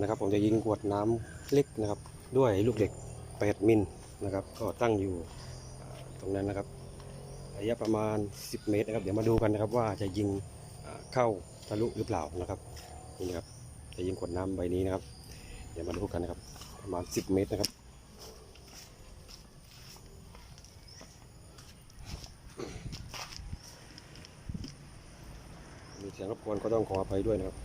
นะครับผมจะยิงขวดน้ำเล็กนะครับ ด้วยลูกเหล็ก 8 มิลนะครับ ก็ตั้งอยู่ตรงนั้นนะครับ ระยะประมาณ 10 เมตรนะครับ เดี๋ยวมาดูกันนะครับว่าจะยิงเข้าทะลุหรือเปล่านะครับนี่นะครับ จะยิงขวดน้ำใบนี้นะครับ เดี๋ยวมาดูกันนะครับ ประมาณ 10 เมตรนะครับมีเสียงรบกวนก็ต้องขออภัยด้วยนะครับ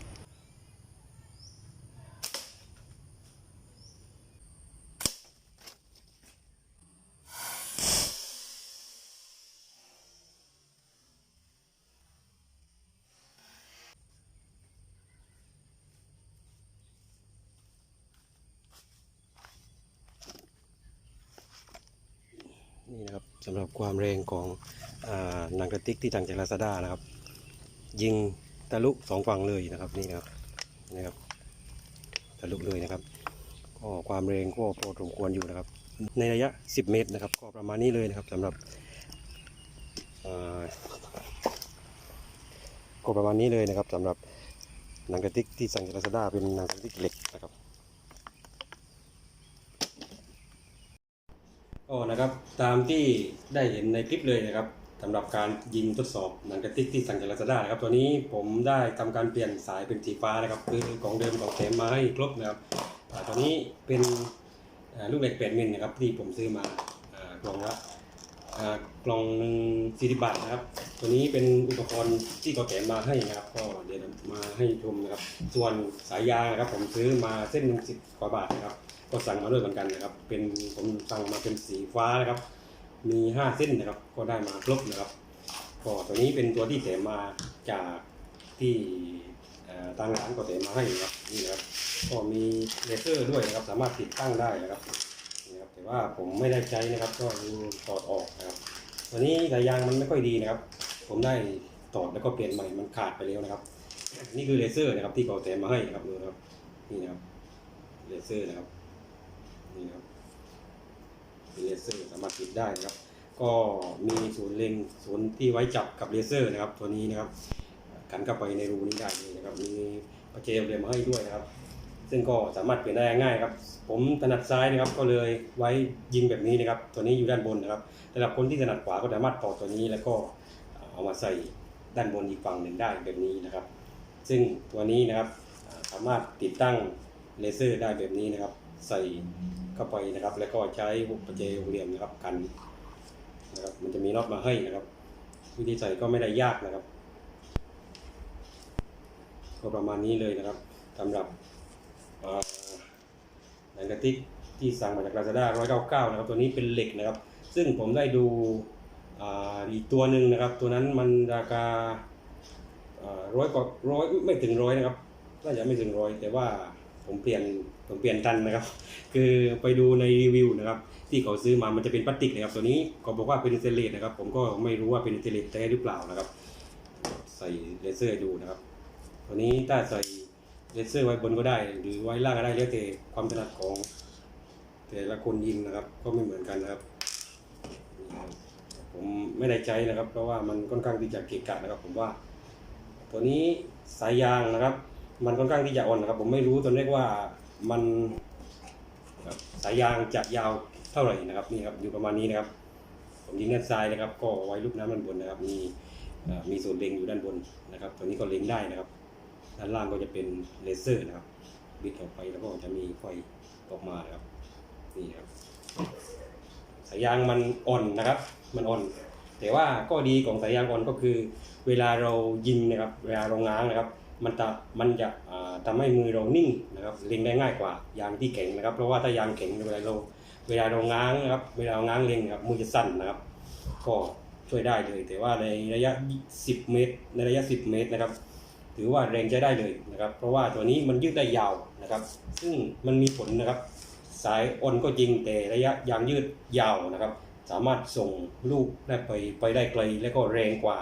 นี่นะครับสำหรับความแรงของอหนังกระติกที่สั่งจากลาซาด้านะครับ ยิงทะลุสองฝั่งเลยนะครับนี่นะครับนะครับทะลุเลยนะครับก็ความแรงก็พอสมควรอยู่นะครับ ในระยะ 10 เมตรนะครับ ก็ประมาณนี้เลยนะครับสำหรับก็ประมาณนี้เลยนะครับสำหรับหนังกระติกที่สั่งจากลาซาด้าเป็นหนังกระติกเหล็กนะครับ ก็นะครับตามที่ได้เห็นในคลิปเลยนะครับสำหรับการยิงทดสอบหนังกระติกที่สั่งจากลาซาด้านะครับตัวนี้ผมได้ทำการเปลี่ยนสายเป็นสีฟ้านะครับคือของเดิมของแถมมาให้ครบนะครับตัวนี้เป็นลูกเหล็ก8มิลนะครับที่ผมซื้อมาอกล่องละกล่องหนึ่งสี่สิบบาทนะครับ ตัวนี้เป็นอุปกรณ์ที่เขาแถมมาให้นะครับ ก็เดี๋ยวมาให้ชมนะครับ ส่วนสายยางนะครับ ผมซื้อมาเส้นหนึ่งสิบกว่าบาทนะครับ ก็สั่งมาด้วยเหมือนกันนะครับ เป็นผมสั่งมาเป็นสีฟ้านะครับ มีห้าเส้นนะครับ ก็ได้มาครบนะครับก็ตัวนี้เป็นตัวที่แถมมาจากที่เอ่อทางร้านก็แถมมาให้นะครับนี่นะครับก็มีเลเซอร์ด้วยนะครับ สามารถติดตั้งได้นะครับนี่ครับแต่ว่าผมไม่ได้ใช้นะครับ ก็ดูถอดออกนะครับตัวนี้สายยางมันไม่ค่อยดีนะครับ ผมได้ถอดแล้วก็เปลี่ยนใหม่มันขาดไปแล้วนะครับ นี่คือเลเซอร์นะครับที่เขาแถมมาให้นะครับดูนะครับนี่นะครับเลเซอร์นะครับ นี่ครับเป็นเลเซอร์สามารถติดได้นะครับ ก็มีศูนย์เล็งศูนย์ที่ไว้จับกับเลเซอร์นะครับ ตัวนี้นะครับกันเข้าไปในรูนี้ได้เลยนะครับ มีประแจเรียมาให้ด้วยนะครับ ซึ่งก็สามารถเปลี่ยนได้ง่ายครับ ผมถนัดซ้ายนะครับ ก็เลยไว้ยิงแบบนี้นะครับ ตัวนี้อยู่ด้านบนนะครับสำหรับคนที่ถนัดขวาก็สามารถต่อตัวนี้แล้วก็เอามาใส่ด้านบนอีกฝั่งหนึ่งได้แบบนี้นะครับ ซึ่งตัวนี้นะครับสามารถติดตั้งเลเซอร์ได้แบบนี้นะครับ ใส่เข้าไปนะครับ แล้วก็ใช้ประแจวงเหลี่ยมนะครับกันนะครับมันจะมีน็อตมาให้นะครับ วิธีใส่ก็ไม่ได้ยากนะครับ ก็ประมาณนี้เลยนะครับสำหรับอ่าหนังกระติกที่สั่งมาจาก Lazada 199 นะครับ ตัวนี้เป็นเหล็กนะครับ ซึ่งผมได้ดูอีกตัวหนึ่งนะครับ ตัวนั้นมันราคาร้อยกว่าร้อยไม่ถึงร้อยนะครับน่าจะไม่ถึงร้อยแต่ว่า ผมเปลี่ยนผมเปลี่ยนทันนะครับ คือไปดูในรีวิวนะครับ ที่เขาซื้อมามันจะเป็นพลาสติกนะครับ ตัวนี้เขาบอกว่าเป็นเตนเลสนะครับ ผมก็ไม่รู้ว่าเป็นเตนเลสแท้หรือเปล่านะครับ ใส่เลเซอร์ดูนะครับ ตัวนี้ถ้าใส่เลเซอร์ไว้บนก็ได้ หรือไว้ล่างก็ได้แล้วแต่ความถนัดของ แต่ละคนยิงนะครับ ก็ไม่เหมือนกันนะครับ ผมไม่ได้ใช้นะครับ เพราะว่ามันค่อนข้างที่จะเกะกะนะครับ ผมว่า ตัวนี้สายยางนะครับ มันค่อนข้างที่จะอ่อนนะครับ ผมไม่รู้ตัวเลขว่ามันสายยางจะยาวเท่าไหร่นะครับนี่ครับอยู่ประมาณนี้นะครับ ผมยิงด้านซ้ายนะครับ ก็ไว้ลูกน้ำด้านบนนะครับ มีมีส่วนเล็งอยู่ด้านบนนะครับ ตัวนี้ก็เล็งได้นะครับ ด้านล่างก็จะเป็นเลเซอร์นะครับ บิดออกไปแล้วก็จะมีไฟออกมานะครับนี่ครับสายยางมันอ่อนนะครับ มันอ่อน แต่ว่าก็ดีของสายยางอ่อนก็คือ เวลาเรายิงนะครับเวลาเราง้างนะครับ มันจะมันจะอ่าทำให้มือเรานิ่งนะครับเล็งได้ง่ายกว่ายางที่แข็งนะครับ เพราะว่าถ้ายางแข็งเวลาเราเวลาเราง้างนะครับเวลาเราง้างเล็งนะครับมือจะสั่นนะครับ ก็ช่วยได้เลย แต่ว่าในระยะ 10 เมตร ในระยะ 10 เมตรนะครับ ถือว่าแรงใช้ได้เลยนะครับ เพราะว่าตัวนี้มันยืดได้ยาวนะครับ ซึ่งมันมีผลนะครับ สายอ่อนก็จริงแต่ระยะยางยืดยาวนะครับ สามารถส่งลูกได้ไปไปได้ไกล และก็แรงกว่า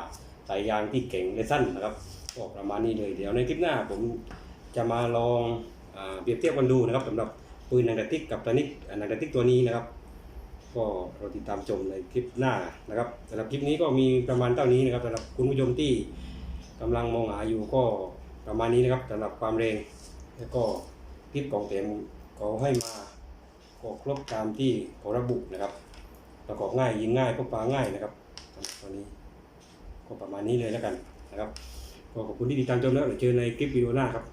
สายยางที่เก่งและสั้นนะครับก็ประมาณนี้เลยเดี๋ยวในคลิปหน้าผมจะมาลองอเปรียบเทียบกันดูนะครับสำหรับปืนหนังกระติกกับตัวนี้หนังกระติกตัวนี้นะครับ ก็เราติดตามชมในคลิปหน้านะครับสำหรับคลิปนี้ก็มีประมาณเท่านี้นะครับสำหรับคุณผู้ชมที่กำลังมองหาอยู่ก็ประมาณนี้นะครับสำหรับความแรงแล้วก็คลิปของเต็มเขาให้มาก็ครบตามที่เขาระบุนะครับ ประกอบง่ายยิงง่ายพกพาง่ายนะครับตัวนี้ก็ประมาณนี้เลยแล้วกันนะครับก็ขอบคุณที่ติดตามชมแล้วเดี๋ยวเจอในคลิปวิดีโอหน้าครับ